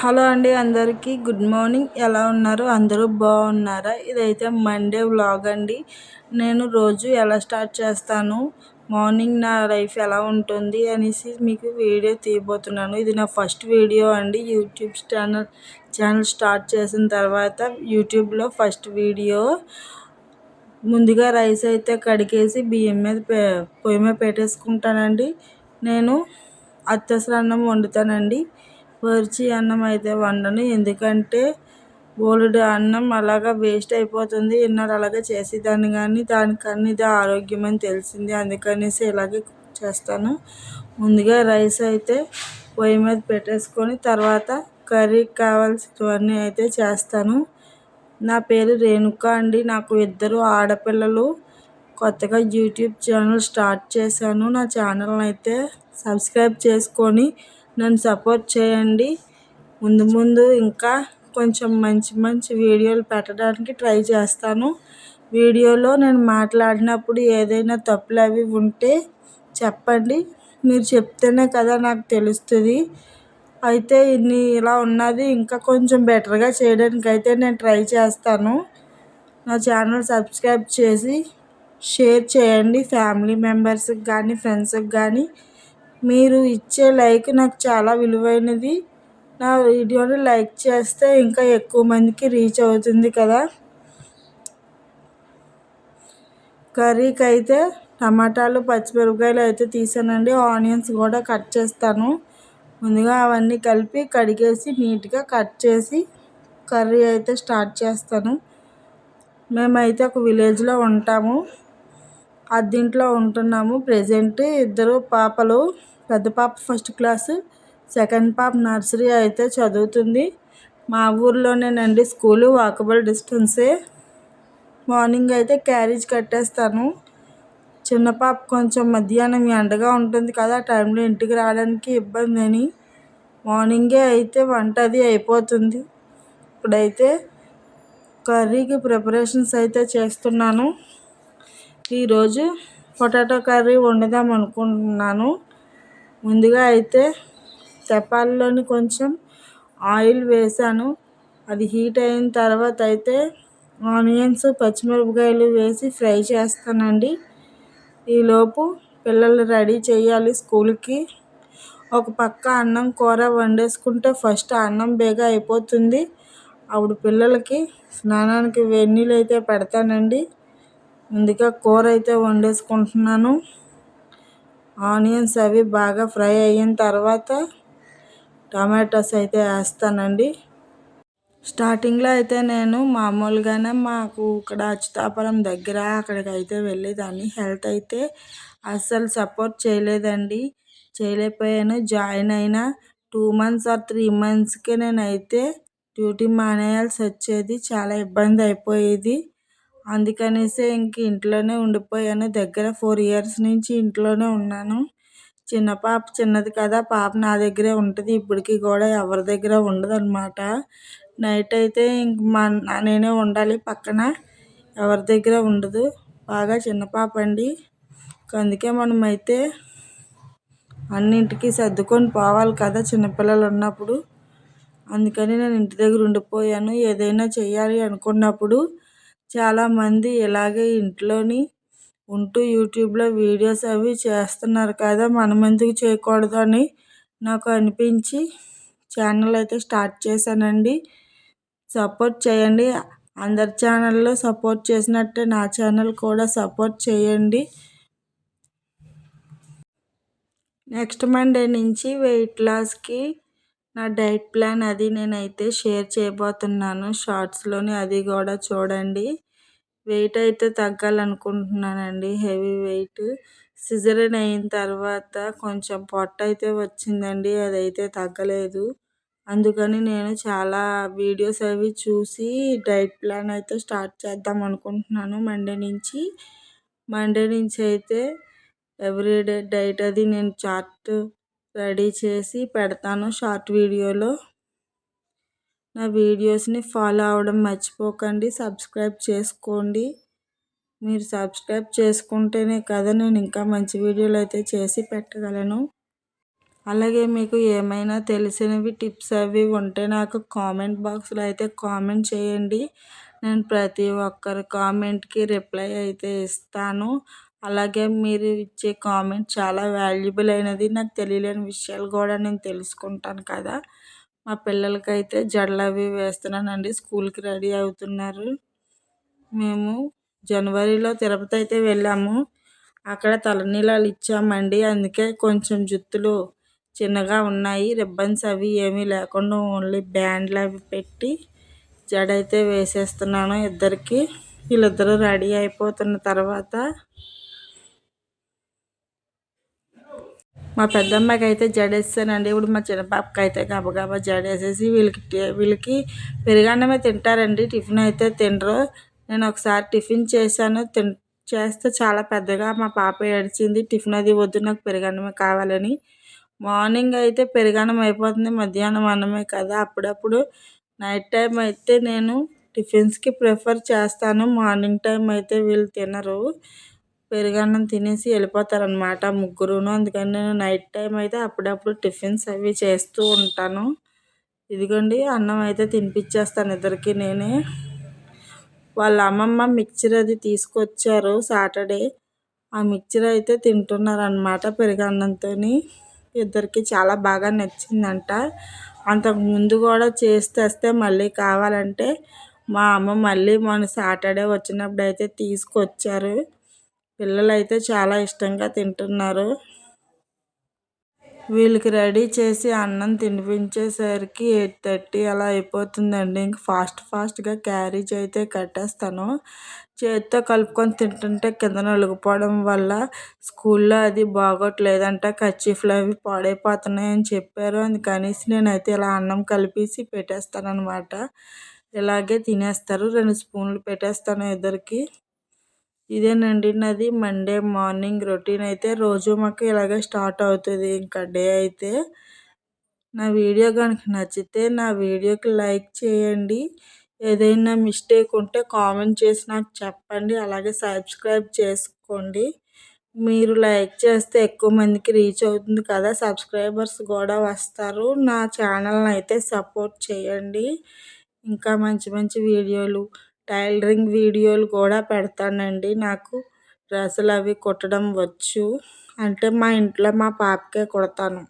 Hello అండి అందరికీ. Good morning. ఎలా ఉన్నారు? అందరూ బాగున్నారా? ఇదైతే మండే వ్లాగ్ అండి. నేను రోజు ఎలా స్టార్ట్ చేస్తాను? మార్నింగ్ నా లైఫ్ ఎలా ఉంటుంది అనేసి మీకు వీడియో తీయబోతున్నాను. ఇది నా ఫస్ట్ వీడియో అండి. యూట్యూబ్ ఛానల్ ఛానల్ స్టార్ట్ చేసిన తర్వాత యూట్యూబ్లో ఫస్ట్ వీడియో. ముందుగా రైస్ అయితే కడిగేసి బియ్యం మీద పొయ్యి మీద పెట్టేసుకుంటానండి. నేను అత్యవసర అన్నం వండుతానండి. పొరిచి అన్నం అయితే వండను. ఎందుకంటే బోలెడు అన్నం అలాగా వేస్ట్ అయిపోతుంది. ఇన్నాళ్ళు అలాగే చేసేదాన్ని కానీ దానికన్నా ఇది ఆరోగ్యం అని తెలిసింది. అందుకనేసి ఇలాగే చేస్తాను. ముందుగా రైస్ అయితే పొయ్యి మీద పెట్టేసుకొని తర్వాత కర్రీకి కావాల్సినవన్నీ అయితే చేస్తాను. నా పేరు రేణుక అండి. నాకు ఇద్దరు ఆడపిల్లలు. కొత్తగా యూట్యూబ్ ఛానల్ స్టార్ట్ చేశాను. నా ఛానల్ని అయితే సబ్స్క్రైబ్ చేసుకొని నన్ను సపోర్ట్ చేయండి. ముందు ముందు ఇంకా కొంచెం మంచి మంచి వీడియోలు పెట్టడానికి ట్రై చేస్తాను. వీడియోలో నేను మాట్లాడినప్పుడు ఏదైనా తప్పులు అవి ఉంటే చెప్పండి. మీరు చెప్తేనే కదా నాకు తెలుస్తుంది. అయితే ఇన్ని ఇలా ఉన్నది ఇంకా కొంచెం బెటర్గా చేయడానికి అయితే నేను ట్రై చేస్తాను. నా ఛానల్ సబ్స్క్రైబ్ చేసి షేర్ చేయండి. ఫ్యామిలీ మెంబర్స్కి కానీ ఫ్రెండ్స్కి కానీ మీరు ఇచ్చే లైక్ నాకు చాలా విలువైనది. నా వీడియోని లైక్ చేస్తే ఇంకా ఎక్కువ మందికి రీచ్ అవుతుంది కదా. కర్రీకి అయితే టమాటాలు పచ్చిమిరపకాయలు అయితే తీసానండి. ఆనియన్స్ కూడా కట్ చేస్తాను. ముందుగా అవన్నీ కలిపి కడిగేసి నీట్గా కట్ చేసి కర్రీ అయితే స్టార్ట్ చేస్తాను. మేమైతే ఒక విలేజ్లో ఉంటాము. అద్దీంట్లో ఉంటున్నాము. ప్రజెంట్ ఇద్దరు పాపలు. పెద్ద పాప ఫస్ట్ క్లాసు సెకండ్ పాప నర్సరీ అయితే చదువుతుంది. మా ఊర్లోనేనండి స్కూలు వాకబుల్ డిస్టెన్సే. మార్నింగ్ అయితే క్యారేజ్ కట్టేస్తాను. చిన్న పాప కొంచెం మధ్యాహ్నం ఎండగా ఉంటుంది కదా ఆ టైంలో ఇంటికి రావడానికి ఇబ్బంది అని మార్నింగే అయితే వంట అది అయిపోతుంది. ఇప్పుడైతే కర్రీకి ప్రిపరేషన్స్ అయితే చేస్తున్నాను. ఈరోజు పొటాటో కర్రీ వండుదాం అనుకుంటున్నాను ముందుగా అయితే తెప్పాల్లోని కొంచెం ఆయిల్ వేసాను అది హీట్ అయిన తర్వాత అయితే ఆనియన్స్ పచ్చిమిరపకాయలు వేసి ఫ్రై చేస్తానండి. ఈలోపు పిల్లలు రెడీ చేయాలి స్కూల్కి. ఒక పక్క అన్నం కూర వండేసుకుంటే ఫస్ట్ అన్నం బేగా అయిపోతుంది. అప్పుడు పిల్లలకి స్నానానికి వెన్నీళ్ళు అయితే పెడతానండి. ముందుగా కూర అయితే వండేసుకుంటున్నాను. ఆనియన్స్ అవి బాగా ఫ్రై అయిన తర్వాత టమాటోస్ అయితే వేస్తానండి. స్టార్టింగ్లో అయితే నేను మామూలుగానే మాకు ఇక్కడ అచ్యుతాపురం దగ్గర అక్కడికి అయితే వెళ్ళేదాన్ని. హెల్త్ అయితే అస్సలు సపోర్ట్ చేయలేదండి. చేయలేకపోయాను. జాయిన్ అయిన టూ మంత్స్ ఆర్ త్రీ మంత్స్కే నేనైతే డ్యూటీ మానేయాల్సి వచ్చేది. చాలా ఇబ్బంది అయిపోయేది. అందుకనేసి ఇంక ఇంట్లోనే ఉండిపోయాను. దగ్గర ఫోర్ ఇయర్స్ నుంచి ఇంట్లోనే ఉన్నాను. చిన్న పాప చిన్నది కదా పాప నా దగ్గరే ఉంటుంది. ఇప్పటికీ కూడా ఎవరి దగ్గర ఉండదు అనమాట నైట్ అయితే ఇంక మా నేనే ఉండాలి పక్కన. ఎవరి దగ్గర ఉండదు. బాగా చిన్న పాప అండి. అందుకే మనమైతే అన్నింటికి సర్దుకొని పోవాలి కదా చిన్నపిల్లలు ఉన్నప్పుడు. అందుకని నేను ఇంటి దగ్గర ఉండిపోయాను. ఏదైనా చేయాలి అనుకున్నప్పుడు చాలామంది ఇలాగే ఇంట్లోని ఉంటూ యూట్యూబ్లో వీడియోస్ అవి చేస్తున్నారు కదా మనం ఎందుకు చేయకూడదు అని నాకు అనిపించి ఛానల్ అయితే స్టార్ట్ చేశానండి. సపోర్ట్ చేయండి. అందరి ఛానల్లో సపోర్ట్ చేసినట్టే నా ఛానల్ కూడా సపోర్ట్ చేయండి. నెక్స్ట్ మండే నుంచి వెయిట్ లాస్కి నా డైట్ ప్లాన్ అది నేనైతే షేర్ చేయబోతున్నాను. షార్ట్స్లోని అది కూడా చూడండి. వెయిట్ అయితే తగ్గాలనుకుంటున్నానండి. Heavy weight. సిజరన్ అయిన తర్వాత కొంచెం పొట్ట అయితే వచ్చిందండి. అదైతే తగ్గలేదు. అందుకని నేను చాలా వీడియోస్ అవి చూసి డైట్ ప్లాన్ అయితే స్టార్ట్ చేద్దాం అనుకుంటున్నాను. మండే నుంచి మండే నుంచి అయితే ఎవ్రీడే డైట్ అది నేను చార్ట్ రెడీ చేసి పెడతాను షార్ట్ వీడియోలో. నా వీడియోస్ని ఫాలో అవ్వడం మర్చిపోకండి సబ్స్క్రైబ్ చేసుకోండి. మీరు సబ్స్క్రైబ్ చేసుకుంటేనే కదా నేను ఇంకా మంచి వీడియోలు అయితే చేసి పెట్టగలను. అలాగే మీకు ఏమైనా తెలిసినవి టిప్స్ అవి ఉంటే నాకు కామెంట్ బాక్స్లో అయితే కామెంట్ చేయండి. నేను ప్రతి ఒక్కరి కామెంట్కి రిప్లై అయితే ఇస్తాను. అలాగే మీరు ఇచ్చే కామెంట్ చాలా వాల్యుబుల్ అయినది. నాకు తెలియలేని విషయాలు కూడా నేను తెలుసుకుంటాను కదా. మా పిల్లలకైతే జడలు అవి వేస్తున్నానండి. స్కూల్కి రెడీ అవుతున్నారు. మేము జనవరిలో తిరుపతి అయితే వెళ్ళాము. అక్కడ తలనీలాలు ఇచ్చామండి. అందుకే కొంచెం జుత్తులు చిన్నగా ఉన్నాయి. రిబ్బన్స్ అవి ఏమీ లేకుండా ఓన్లీ బ్యాండ్లు అవి పెట్టి జడ అయితే వేసేస్తున్నాను ఇద్దరికి. వీళ్ళిద్దరూ రెడీ అయిపోతున్న తర్వాత మా పెద్దమ్మాయికి అయితే జడేస్తానండి. ఇప్పుడు మా చిన్నపాపకి అయితే గబగబా జడేసేసి వీళ్ళకి వీళ్ళకి పెరుగన్నమే తింటారండి. టిఫిన్ అయితే తినరు. నేను ఒకసారి టిఫిన్ చేశాను. తిన్ చేస్తే చాలా పెద్దగా మా పాప ఏడ్చింది. టిఫిన్ అది వద్దు నాకు పెరుగన్నమే కావాలని. మార్నింగ్ అయితే పెరుగన్నం అయిపోతుంది. మధ్యాహ్నం అన్నమే కదా. అప్పుడప్పుడు నైట్ టైం అయితే నేను టిఫిన్స్కి ప్రిఫర్ చేస్తాను. మార్నింగ్ టైం అయితే వీళ్ళు తినరు. పెరుగన్నం తినేసి వెళ్ళిపోతారనమాట ముగ్గురును. అందుకని నేను నైట్ టైం అయితే అప్పుడప్పుడు టిఫిన్స్ అవి చేస్తూ ఉంటాను. ఇదిగోండి అన్నం అయితే తినిపించేస్తాను ఇద్దరికి నేనే. వాళ్ళ అమ్మమ్మ మిక్చర్ అది తీసుకొచ్చారు సాటర్డే ఆ మిక్చర్ అయితే తింటున్నారనమాట పెరుగన్నంతో ఇద్దరికి చాలా బాగా నచ్చిందంట. అంతకు ముందు కూడా చేసి తెస్తే మళ్ళీ కావాలంటే మా అమ్మ మళ్ళీ మొన్న సాటర్డే వచ్చినప్పుడు అయితే తీసుకొచ్చారు. పిల్లలైతే చాలా ఇష్టంగా తింటున్నారు. వీళ్ళకి రెడీ చేసి అన్నం తినిపించేసరికి ఎయిట్ థర్టీ అలా అయిపోతుందండి. ఇంక ఫాస్ట్ ఫాస్ట్గా క్యారేజ్ అయితే కట్టేస్తాను. చేతితో కలుపుకొని తింటుంటే కింద నలుగుపోవడం వల్ల స్కూల్లో అది బాగోట్లేదంట. కర్చీఫ్లు అవి పాడైపోతున్నాయని చెప్పారు. అందుకనేసి నేనైతే ఇలా అన్నం కలిపేసి పెట్టేస్తాను అనమాట ఇలాగే తినేస్తారు. రెండు స్పూన్లు పెట్టేస్తాను ఇద్దరికి. ఇదేనండి నాది మండే మార్నింగ్ రొటీన్ అయితే రోజు మాకు ఇలాగే స్టార్ట్ అవుతుంది. ఇంకా డే అయితే నా వీడియో కనుక నచ్చితే నా వీడియోకి లైక్ చేయండి. ఏదైనా మిస్టేక్ ఉంటే కామెంట్ చేసి నాకు చెప్పండి. అలాగే సబ్స్క్రైబ్ చేసుకోండి. మీరు లైక్ చేస్తే ఎక్కువ మందికి రీచ్ అవుతుంది కదా. సబ్స్క్రైబర్స్ కూడా వస్తారు. నా ఛానల్ని అయితే సపోర్ట్ చేయండి. ఇంకా మంచి మంచి వీడియోలు టైలరింగ్ వీడియోలు కూడా పెడతానండి. నాకు డ్రెస్సులు అవి కుట్టడం వచ్చు. అంటే మా ఇంట్లో మా పాపకే కుడతాను.